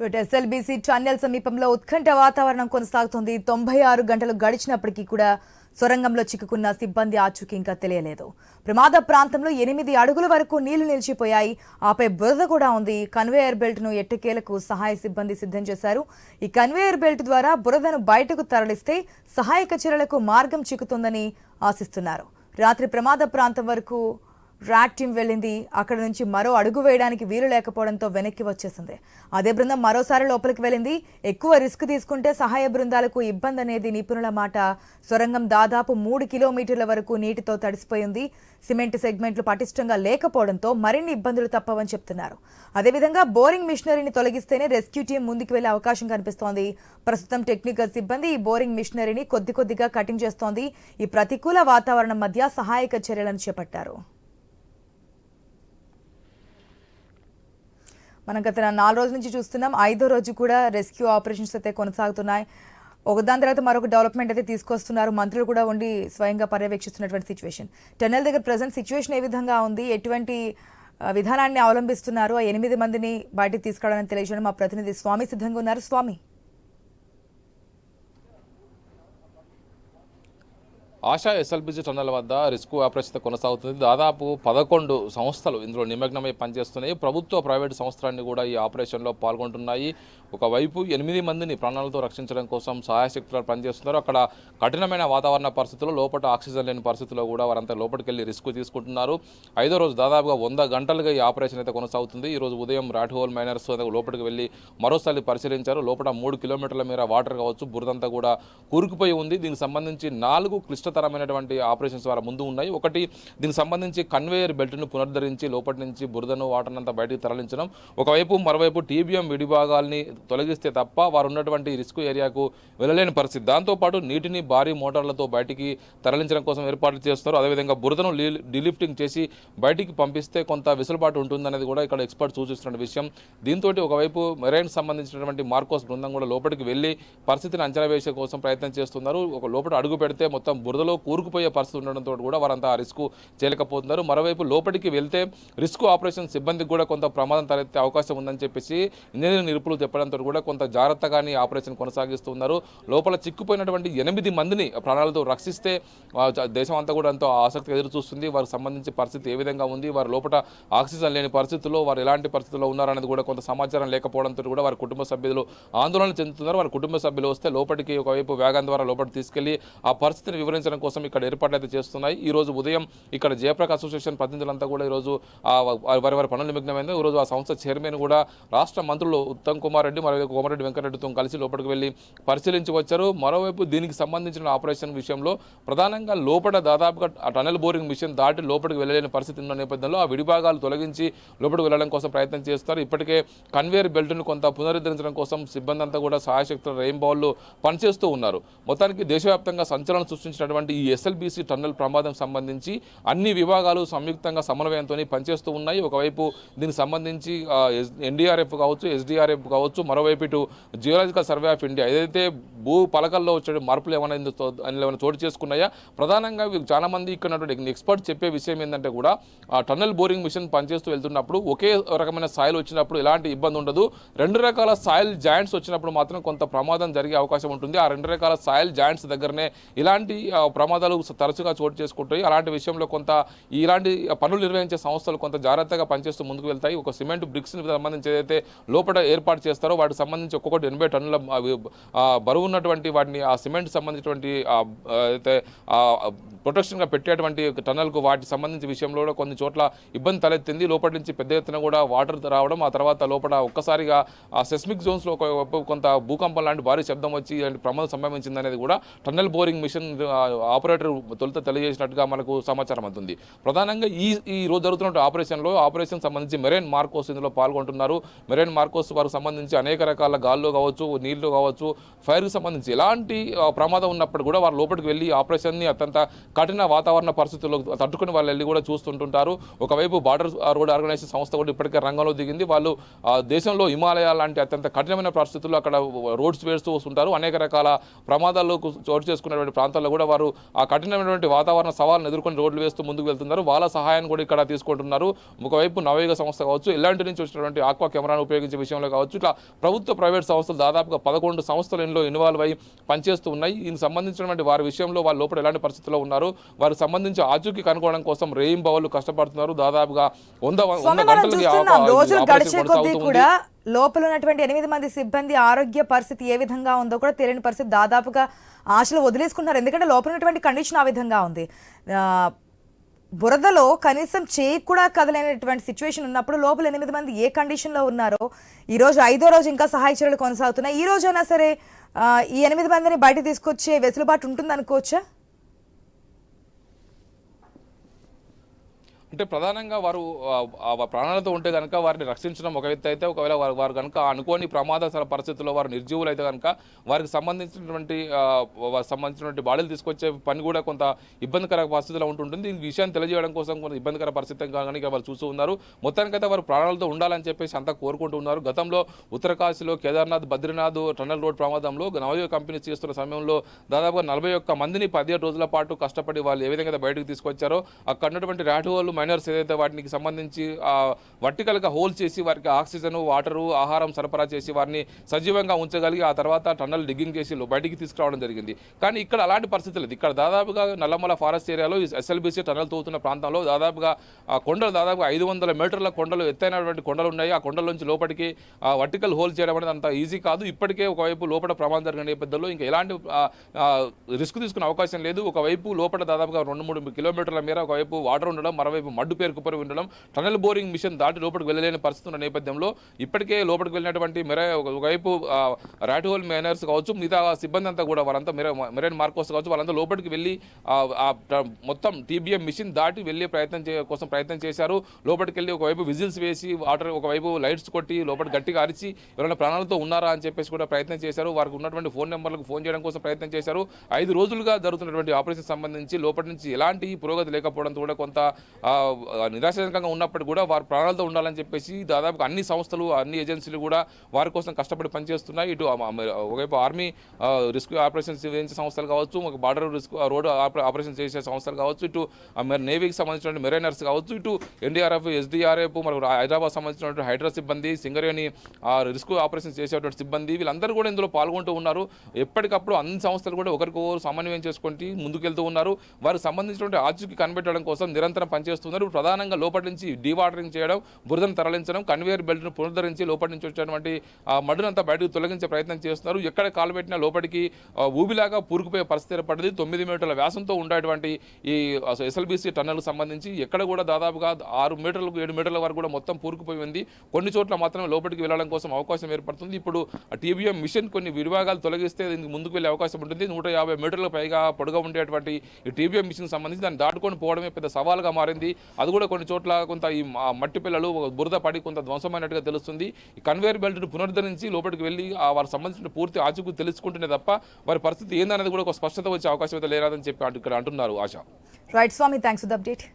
SLBC tunnel సమీపంలో ఉత్కంఠ వాతావరణం కొనసాగుతోంది. తొంభై ఆరు గంటలు గడిచినప్పటికీ కూడా సొరంగంలో చిక్కుకున్న సిబ్బంది ఆచూకీ ఇంకా తెలియలేదు. ప్రమాద ప్రాంతంలో ఎనిమిది అడుగుల వరకు నీళ్ళు నిలిచిపోయాయి. ఆపై బురద కూడా ఉంది. కన్వేయర్ బెల్ట్ను ఎట్టకేలకు సహాయ సిబ్బంది సిద్ధం చేశారు. ఈ కన్వేయర్ బెల్ట్ ద్వారా బురదను బయటకు తరలిస్తే సహాయక చర్యలకు మార్గం చిక్కుతుందని ఆశిస్తున్నారు. రాత్రి ప్రమాద ప్రాంతం వరకు ర్యాట్ టీం వెళ్ళింది. అక్కడ నుంచి మరో అడుగు వేయడానికి వీలు లేకపోవడంతో వెనక్కి వచ్చేసింది. అదే బృందం మరోసారి లోపలికి వెళ్ళింది. ఎక్కువ రిస్క్ తీసుకుంటే సహాయ బృందాలకు ఇబ్బంది అనేది నిపుణుల మాట. సొరంగం దాదాపు మూడు కిలోమీటర్ల వరకు నీటితో తడిసిపోయింది. సిమెంట్ సెగ్మెంట్లు పటిష్టంగా లేకపోవడంతో మరిన్ని ఇబ్బందులు తప్పవని చెప్తున్నారు. అదేవిధంగా బోరింగ్ మిషనరీని తొలగిస్తేనే రెస్క్యూ టీం ముందుకు వెళ్ళే అవకాశం కనిపిస్తోంది. ప్రస్తుతం టెక్నికల్ సిబ్బంది ఈ బోరింగ్ మిషనరీని కొద్ది కొద్దిగా కటింగ్ చేస్తోంది. ఈ ప్రతికూల వాతావరణం మధ్య సహాయక చర్యలను చేపట్టారు. మనం గత నాలుగు రోజుల నుంచి చూస్తున్నాం. ఐదో రోజు కూడా రెస్క్యూ ఆపరేషన్స్ అయితే కొనసాగుతున్నాయి. ఒకదాని తర్వాత మరొక డెవలప్మెంట్ అయితే తీసుకొస్తున్నారు. మంత్రులు కూడా ఉండి స్వయంగా పర్యవేక్షిస్తున్నటువంటి సిచ్యువేషన్. టెన్నెల్ దగ్గర ప్రజెంట్ సిచ్యువేషన్ ఏ విధంగా ఉంది? ఎటువంటి విధానాన్ని అవలంబిస్తున్నారు? ఆ ఎనిమిది మందిని బయటికి తీసుకురావడానికి తెలియజేయడం మా ప్రతినిధి స్వామి సిద్ధంగా ఉన్నారు. స్వామి. ఆశా ఎస్ఎల్బిజి టన్నెల్ వద్ద రిస్క్ అప్రచిత కొనసాగుతుంది. దాదాపు పదకొండు సంస్థలు ఇందులో నిమగ్నమై పనిచేస్తున్నాయి. ప్రభుత్వ ప్రైవేటు సంస్థలన్నీ కూడా ఈ ఆపరేషన్లో పాల్గొంటున్నాయి. ఒకవైపు ఎనిమిది మందిని ప్రాణాలతో రక్షించడం కోసం సహాయ శక్తులు పనిచేస్తున్నారు. అక్కడ కఠినమైన వాతావరణ పరిస్థితుల్లో లోపల ఆక్సిజన్ లేని పరిస్థితుల్లో కూడా వారంతా లోపలికి వెళ్ళి రిస్క్ తీసుకుంటున్నారు. ఐదో రోజు దాదాపుగా వంద గంటలుగా ఈ ఆపరేషన్ అయితే కొనసాగుతుంది. ఈ రోజు ఉదయం రాఠోల్ మైనర్స్ లోపలికి వెళ్ళి మరోసారి పరిశీలించారు. లోపల మూడు కిలోమీటర్ల మేర వాటర్ కావచ్చు బురదంతా కూడా కూరుకుపోయి ఉంది. దీనికి సంబంధించి నాలుగు క్లిష్ట తరమైనటువంటి ఆపరేషన్స్ వారి ముందు ఉన్నాయి. ఒకటి దీనికి సంబంధించి కన్వేయర్ బెల్ట్ను పునరుద్ధరించి లోపటి నుంచి బురదను వాటర్ అంతా బయటికి తరలించడం. ఒకవైపు మరోవైపు టీబీఎం విడిభాగాల్ని తొలగిస్తే తప్ప వారు ఉన్నటువంటి రిస్క్ ఏరియాకు వెళ్ళలేని పరిస్థితి. దాంతోపాటు నీటిని భారీ మోటార్లతో బయటికి తరలించడం కోసం ఏర్పాట్లు చేస్తారు అదేవిధంగా బురదను డిలిఫ్టింగ్ చేసి బయటికి పంపిస్తే కొంత వెసులుబాటు ఉంటుందనేది కూడా ఇక్కడ ఎక్స్పర్ట్ సూచిస్తున్న విషయం. దీంతో ఒకవైపు మెరైన్ సంబంధించినటువంటి మార్కోస్ బృందం కూడా లోపలికి వెళ్ళి పరిస్థితిని అంచనా వేసే కోసం ప్రయత్నం చేస్తున్నారు. ఒక లోపల అడుగు పెడితే మొత్తం బురదలో కూరుకుపోయే పరిస్థితి ఉండడంతో కూడా వారంతా ఆ రిస్క్ చేయలేకపోతున్నారు. మరోవైపు లోపలికి వెళ్తే రిస్క్ ఆపరేషన్ సిబ్బందికి కూడా కొంత ప్రమాదం తలెత్తే అవకాశం ఉందని చెప్పేసి ఇంజనీరింగ్ నిపుణులు చెప్పడంతో కూడా కొంత జాగ్రత్తగానే ఆపరేషన్ కొనసాగిస్తున్నారు. లోపల చిక్కుపోయినటువంటి ఎనిమిది మందిని ప్రాణాలతో రక్షిస్తే దేశం అంతా కూడా ఎంతో ఆసక్తి ఎదురు చూస్తుంది. వారికి సంబంధించి పరిస్థితి ఏ విధంగా ఉంది? వారి లోపల ఆక్సిజన్ లేని పరిస్థితుల్లో వారు ఎలాంటి పరిస్థితుల్లో ఉన్నారనేది కూడా కొంత సమాచారం లేకపోవడంతో కూడా వారి కుటుంబ సభ్యులు ఆందోళన చెందుతున్నారు. వారి కుటుంబ సభ్యులు వస్తే లోపలికి ఒకవైపు వేగం ద్వారా లోపలికి తీసుకెళ్ళి ఆ పరిస్థితిని వివరించడం కోసం ఇక్కడ ఏర్పాట్లు అయితే చేస్తున్నాయి. ఈ రోజు ఉదయం ఇక్కడ జయప్రకాశ్ అసోసియేషన్ ప్రతినిధులంతా కూడా ఈరోజు వారి వారి పనులు నిమగ్నమైంది. ఈరోజు ఆ సంస్థ చైర్మన్ కూడా రాష్ట్ర మంత్రులు ఉత్తమ్ కుమార్ రెడ్డి మరియు కోమరెడ్డి వెంకటరెడ్డితో కలిసి లోపలికి వెళ్ళి పరిశీలించి వచ్చారు. మరోవైపు దీనికి సంబంధించిన ఆపరేషన్ విషయంలో ప్రధానంగా లోపల దాదాపుగా ఆ టనల్ బోరింగ్ మిషన్ దాటి లోపలికి వెళ్ళలేని పరిస్థితి ఉన్న నేపథ్యంలో ఆ విడిభాగాలు తొలగించి లోపలికి వెళ్ళడం కోసం ప్రయత్నం చేస్తారు. ఇప్పటికే కన్వేయర్ బెల్ట్ను కొంత పునరుద్ధరించడం కోసం సిబ్బంది అంతా కూడా సహాయశక్తుల రెయిన్బౌల్లో పనిచేస్తూ ఉన్నారు. మొత్తానికి దేశవ్యాప్తంగా సంచలనం సృష్టించినటువంటి ఈ ఎస్ఎల్బీసీ టన్నల్ ప్రమాదం సంబంధించి అన్ని విభాగాలు సంయుక్తంగా సమన్వయంతో పనిచేస్తూ ఉన్నాయి. ఒకవైపు దీనికి సంబంధించి ఎన్డీఆర్ఎఫ్ కావచ్చు ఎస్డీఆర్ఎఫ్ కావచ్చు మరోవైపు ఇటు జియోలాజికల్ సర్వే ఆఫ్ ఇండియా ఏదైతే భూ పలకల్లో వచ్చే మార్పులు ఏమైనా ఏమైనా చోటు చేసుకున్నాయా? ప్రధానంగా చాలామంది ఇక్కడ ఉన్నటువంటి ఎక్స్పర్ట్ చెప్పే విషయం ఏంటంటే కూడా ఆ టన్నల్ బోరింగ్ మిషన్ పనిచేస్తూ వెళ్తున్నప్పుడు ఒకే రకమైన సాయిల్ వచ్చినప్పుడు ఎలాంటి ఇబ్బంది ఉండదు. రెండు రకాల సాయిల్ జాయింట్స్ వచ్చినప్పుడు మాత్రం కొంత ప్రమాదం జరిగే అవకాశం ఉంటుంది. ఆ రెండు రకాల సాయిల్ జాయింట్స్ దగ్గరనే ఇలాంటి ప్రమాదాలు తరచుగా చోటు చేసుకుంటాయి. అలాంటి విషయంలో కొంత ఇలాంటి పనులు నిర్వహించే సంస్థలు కొంత జాగ్రత్తగా పనిచేస్తూ ముందుకు వెళ్తాయి. ఒక సిమెంట్ బ్రిక్స్ సంబంధించి ఏదైతే లోపల ఏర్పాటు చేస్తారో వాటికి సంబంధించి ఒక్కొక్కటి ఎనభై టన్నుల బరువు ఉన్నటువంటి వాటిని ఆ సిమెంట్ సంబంధించినటువంటి అయితే ప్రొటెక్షన్గా పెట్టేటువంటి టన్నల్కు వాటికి సంబంధించి విషయంలో కూడా కొన్ని చోట్ల ఇబ్బంది తలెత్తింది. లోపటి నుంచి పెద్ద ఎత్తున కూడా వాటర్ రావడం ఆ తర్వాత లోపల ఒక్కసారిగా ఆ సెస్మిక్ జోన్స్లో ఒక కొంత భూకంపం లాంటి భారీ శబ్దం వచ్చి ఇలాంటి ప్రమాదం సంభవించింది అనేది కూడా టన్నల్ బోరింగ్ మిషన్ ఆపరేటర్ తొలుత తెలియజేసినట్టుగా మనకు సమాచారం అందుతుంది ప్రధానంగా ఈ ఈ రోజు జరుగుతున్న ఆపరేషన్లో ఆపరేషన్ సంబంధించి మెరైన్ మార్కోస్ ఇందులో పాల్గొంటున్నారు. మెరైన్ మార్కోస్ వారికి సంబంధించి అనేక రకాల గాల్లో కావచ్చు నీళ్ళు కావచ్చు ఫైర్కి సంబంధించి ఎలాంటి ప్రమాదం ఉన్నప్పుడు కూడా వారు లోపలికి వెళ్ళి ఆపరేషన్ని అత్యంత కఠిన వాతావరణ పరిస్థితుల్లో తట్టుకుని వాళ్ళు వెళ్ళి కూడా చూస్తుంటుంటారు. ఒకవైపు బార్డర్ రోడ్ ఆర్గనైజేషన్ సంస్థ కూడా ఇప్పటికే రంగంలో దిగింది. వాళ్ళు దేశంలో హిమాలయ లాంటి అత్యంత కఠినమైన పరిస్థితుల్లో అక్కడ రోడ్స్ వేస్తూ వస్తుంటారు. అనేక రకాల ప్రమాదాలకు చోటు చేసుకున్నటువంటి ప్రాంతాల్లో కూడా వారు వారు ఆ కఠినమైనటువంటి వాతావరణ సవాళ్ళను ఎదుర్కొని రోడ్లు వేస్తూ ముందుకు వెళ్తున్నారు. వాళ్ళ సహాయాన్ని కూడా ఇక్కడ తీసుకుంటున్నారు. ఒకవైపు నవయుగ సంస్థ కావచ్చు ఎలాంటి నుంచి వచ్చినటువంటి ఆక్వా కెమెరాను ఉపయోగించే విషయంలో కావచ్చు ఇట్లా ప్రభుత్వ ప్రైవేట్ సంస్థలు దాదాపుగా పదకొండు సంస్థలు ఇందులో ఇన్వాల్వ్ అయి పనిచేస్తూ ఉన్నాయి. దీనికి సంబంధించినటువంటి వారి విషయంలో వాళ్ళ లోపల ఎలాంటి పరిస్థితుల్లో ఉన్నారు? వారికి సంబంధించి ఆచూకీ కనుగొనడం కోసం రేయింబవళ్ళు కష్టపడుతున్నారు. దాదాపుగా వంద వంద స్వామి లోపల ఉన్నటువంటి ఎనిమిది మంది సిబ్బంది ఆరోగ్య పరిస్థితి ఏ విధంగా ఉందో కూడా తెలియని పరిస్థితి. దాదాపుగా ఆశలు వదిలేసుకున్నారు. ఎందుకంటే లోపల ఉన్నటువంటి కండిషన్ ఆ విధంగా ఉంది. బురదలో కనీసం చేయి కూడా కదలైనటువంటి సిచ్యువేషన్ ఉన్నప్పుడు లోపల ఎనిమిది మంది ఏ కండిషన్లో ఉన్నారో ఈరోజు ఐదో రోజు ఇంకా సహాయ చర్యలు కొనసాగుతున్నాయి. ఈ రోజైనా సరే ఈ ఎనిమిది మందిని బయట తీసుకొచ్చే వెసులుబాటు ఉంటుంది అనుకోవచ్చా అంటే ప్రధానంగా వారు ప్రాణాలతో ఉంటే కనుక వారిని రక్షించడం ఒక వ్యక్తి అయితే ఒకవేళ వారు వారు కనుక అనుకోని ప్రమాదకర పరిస్థితుల్లో వారు నిర్జీవులు అయితే కనుక వారికి సంబంధించినటువంటి వారికి సంబంధించినటువంటి బాడీలు తీసుకొచ్చే పని కూడా కొంత ఇబ్బందికర పరిస్థితిలో ఉంటుంటుంది. ఈ విషయాన్ని తెలియజేయడం కోసం కొంత ఇబ్బందికర పరిస్థితి కానీ వాళ్ళు చూస్తూ ఉన్నారు. మొత్తానికైతే వారు ప్రాణాలతో ఉండాలని చెప్పేసి అంతా కోరుకుంటూ ఉన్నారు. గతంలో ఉత్తరకాశీలో కేదార్నాథ్ బద్రీనాథ్ టనల్ రోడ్ ప్రమాదంలో నవయోగ కంపెనీ చేస్తున్న సమయంలో దాదాపుగా నలభై ఒక్క మందిని పదిహేడు రోజుల పాటు కష్టపడి వాళ్ళు ఏ విధంగా బయటకు తీసుకొచ్చారో అక్కడ ఉన్నటువంటి ర్యాట్ మైనర్స్ ఏదైతే వాటికి సంబంధించి వర్టికల్గా హోల్ చేసి వారికి ఆక్సిజన్ వాటరు ఆహారం సరఫరా చేసి వారిని సజీవంగా ఉంచగలిగి ఆ తర్వాత టన్నల్ డిగ్గింగ్ చేసి లో- బయటికి తీసుకురావడం జరిగింది. కానీ ఇక్కడ అలాంటి పరిస్థితి లేదు. ఇక్కడ దాదాపుగా నల్లమల ఫారెస్ట్ ఏరియాలో ఎస్ఎల్బీసీ టన్నల్ తోతున్న ప్రాంతంలో దాదాపుగా కొండలు దాదాపుగా ఐదు వందల మీటర్ల కొండలు ఎత్తైనటువంటి కొండలు ఉన్నాయి. ఆ కొండల నుంచి లోపలికి వర్టికల్ హోల్ చేయడం అనేది అంత ఈజీ కాదు. ఇప్పటికే ఒకవైపు లోపల ప్రమాదం జరిగిన నేపథ్యంలో ఇంకా ఎలాంటి రిస్క్ తీసుకునే అవకాశం లేదు. ఒకవైపు లోపల దాదాపుగా రెండు మూడు కిలోమీటర్ల మేర ఒకవైపు వాటర్ ఉండడం మరోవైపు మడ్డు పేరుకుపోయి ఉండడం టనల్ బోరింగ్ మిషన్ దాటి లోపలికి వెళ్ళలేని పరిస్థితి ఉన్న నేపథ్యంలో ఇప్పటికే లోపలికి వెళ్ళినటువంటి మెరే ఒక- ఒకవైపు ర్యాట్ హోల్ మేనర్స్ కావచ్చు మిగతా సిబ్బంది అంతా కూడా వారంతా మెరే మెరైన్ మార్కోస్ కావచ్చు వాళ్ళంతా లోపలికి వెళ్ళి మొత్తం టీబీఎం మిషన్ దాటి వెళ్ళే ప్రయత్నం చే కోసం ప్రయత్నం చేశారు. లోపలికి వెళ్ళి ఒకవైపు విజిల్స్ వేసి వాటర్ ఒకవైపు లైట్స్ కొట్టి లోపల గట్టిగా అరిచి ఎవరైనా ప్రాణాలతో ఉన్నారా అని చెప్పేసి కూడా ప్రయత్నం చేశారు. వారికి ఉన్నటువంటి ఫోన్ నెంబర్లకు ఫోన్ చేయడం కోసం ప్రయత్నం చేశారు. ఐదు రోజులుగా జరుగుతున్నటువంటి ఆపరేషన్ సంబంధించి లోపలి నుంచి ఎలాంటి పురోగతి లేకపోవడంతో కూడా కొంత నిరాశజనకంగా ఉన్నప్పటికీ కూడా వారు ప్రాణాలతో ఉండాలని చెప్పేసి దాదాపు అన్ని సంస్థలు అన్ని ఏజెన్సీలు కూడా వారి కోసం కష్టపడి పనిచేస్తున్నాయి. ఇటు ఒకవైపు ఆర్మీ రిస్క్ ఆపరేషన్స్ చేసే సంస్థలు కావచ్చు ఒక బార్డర్ రిస్క్ రోడ్ ఆపరేషన్ చేసే సంస్థలు కావచ్చు ఇటు ఆ నేవీకి సంబంధించిన మెరైనర్స్ కావచ్చు ఇటు ఎన్డీఆర్ఎఫ్ ఎస్డీఆర్ఎఫ్ మరి హైదరాబాద్ సంబంధించినటువంటి హైడ్రా సిబ్బంది సింగరేణి రిస్క్ ఆపరేషన్ చేసేటువంటి సిబ్బంది వీళ్ళందరూ కూడా ఇందులో పాల్గొంటూ ఉన్నారు. ఎప్పటికప్పుడు అన్ని సంస్థలు కూడా ఒకరికొకరు సమన్వయం చేసుకుంటూ ముందుకెళ్తూ ఉన్నారు. వారికి సంబంధించినటువంటి ఆచూకీ కనిపెట్టడం కోసం నిరంతరం చేస్తున్నారు. ఇప్పుడు ప్రధానంగా లోపటి నుంచి డీవాటరింగ్ చేయడం బురదను తరలించడం కన్వేయర్ బెల్ట్ను పునరుద్ధరించి లోపటి నుంచి వచ్చేటువంటి ఆ మడునంతా బయటకు తొలగించే ప్రయత్నం చేస్తున్నారు. ఎక్కడ కాలు పెట్టినా లోపలికి ఊబిలాగా పూరుకుపోయే పరిస్థితి ఏర్పడింది. తొమ్మిది మీటర్ల వ్యాసంతో ఉండేటువంటి ఈ ఎస్ఎల్బీసీ టన్నల్కి సంబంధించి ఎక్కడ కూడా దాదాపుగా ఆరు మీటర్లకు ఏడు మీటర్ల వరకు కూడా మొత్తం పూరుకుపోయింది కొన్ని చోట్ల మాత్రమే లోపలికి వెళ్ళడం కోసం అవకాశం ఏర్పడుతుంది. ఇప్పుడు టీబీఎం మిషన్ కొన్ని విడిభాగాలు తొలగిస్తే దీనికి ముందుకు వెళ్ళే అవకాశం ఉంటుంది. నూట యాభై మీటర్ల పైగా పొడుగా ఉండేటువంటి ఈ టీబీఎం మిషన్ సంబంధించి దాన్ని దాటుకొని పోవడమే పెద్ద సవాల్గా మారింది. అది కూడా కొన్ని చోట్ల కొంత ఈ మట్టి పిల్లలు బురద పడి కొంత ధ్వంసమైనట్టుగా తెలుస్తుంది. ఈ కన్వేయర్ బెల్ట్ను పునరుద్ధరించి లోపలికి వెళ్ళి ఆ వారికి సంబంధించిన పూర్తి ఆచూకు తెలుసుకుంటేనే తప్ప వారి పరిస్థితి ఏందనేది కూడా ఒక స్పష్టత వచ్చే అవకాశం అయితే లేదని చెప్పి ఇక్కడ అంటున్నారు Asha. Right Swamy thanks for the update